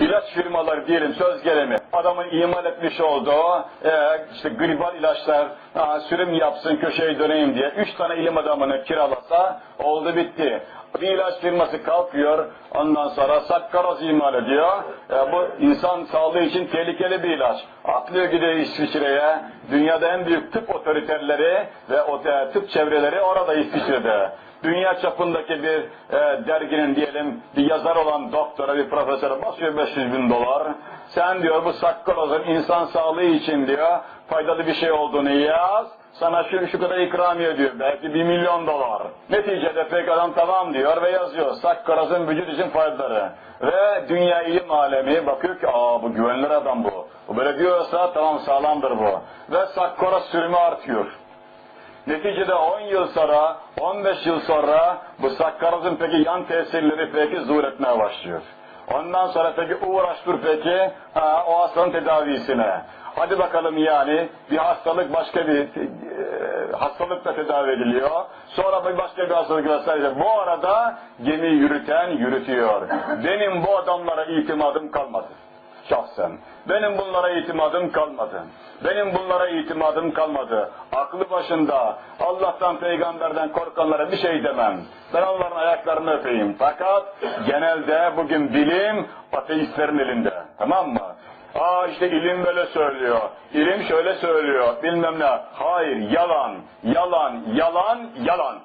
ilaç firmaları diyelim söz gelimi adamın imal etmiş olduğu e, işte gribal ilaçlar ha, sürüm yapsın köşeyi döneyim diye üç tane ilim adamını kiralasa oldu bitti. Bir ilaç firması kalkıyor ondan sonra sakkaroz imal ediyor. E, bu insan sağlığı için tehlikeli bir ilaç. Atlıyor gidiyor İsviçre'ye. Dünyada en büyük tıp otoriterleri ve o e, tıp çevreleri orada İsviçre'de dünya çapındaki bir e, derginin diyelim bir yazar olan doktora, bir profesöre basıyor 500 bin dolar. Sen diyor bu sakkarozun insan sağlığı için diyor faydalı bir şey olduğunu yaz. Sana şu, şu kadar ikramiye diyor. Belki bir milyon dolar. Neticede pek adam tamam diyor ve yazıyor. Sakkarozun vücut için faydaları. Ve dünya ilim alemi bakıyor ki aa bu güvenilir adam bu. Bu böyle diyorsa tamam sağlamdır bu. Ve sakkaroz sürümü artıyor. Neticede 10 yıl sonra, 15 yıl sonra bu sakkarozun peki yan tesirleri peki zuhur etmeye başlıyor. Ondan sonra peki uğraş dur peki ha, o hastanın tedavisine. Hadi bakalım yani bir hastalık başka bir e, hastalıkla tedavi ediliyor. Sonra bir başka bir hastalık vesaire. Bu arada gemi yürüten yürütüyor. Benim bu adamlara itimadım kalmadı şahsen. Benim bunlara itimadım kalmadı. Benim bunlara itimadım kalmadı. Aklı başında Allah'tan peygamberden korkanlara bir şey demem. Ben onların ayaklarını öpeyim. Fakat genelde bugün bilim ateistlerin elinde. Tamam mı? Aa işte ilim böyle söylüyor. İlim şöyle söylüyor. Bilmem ne. Hayır yalan, yalan, yalan, yalan.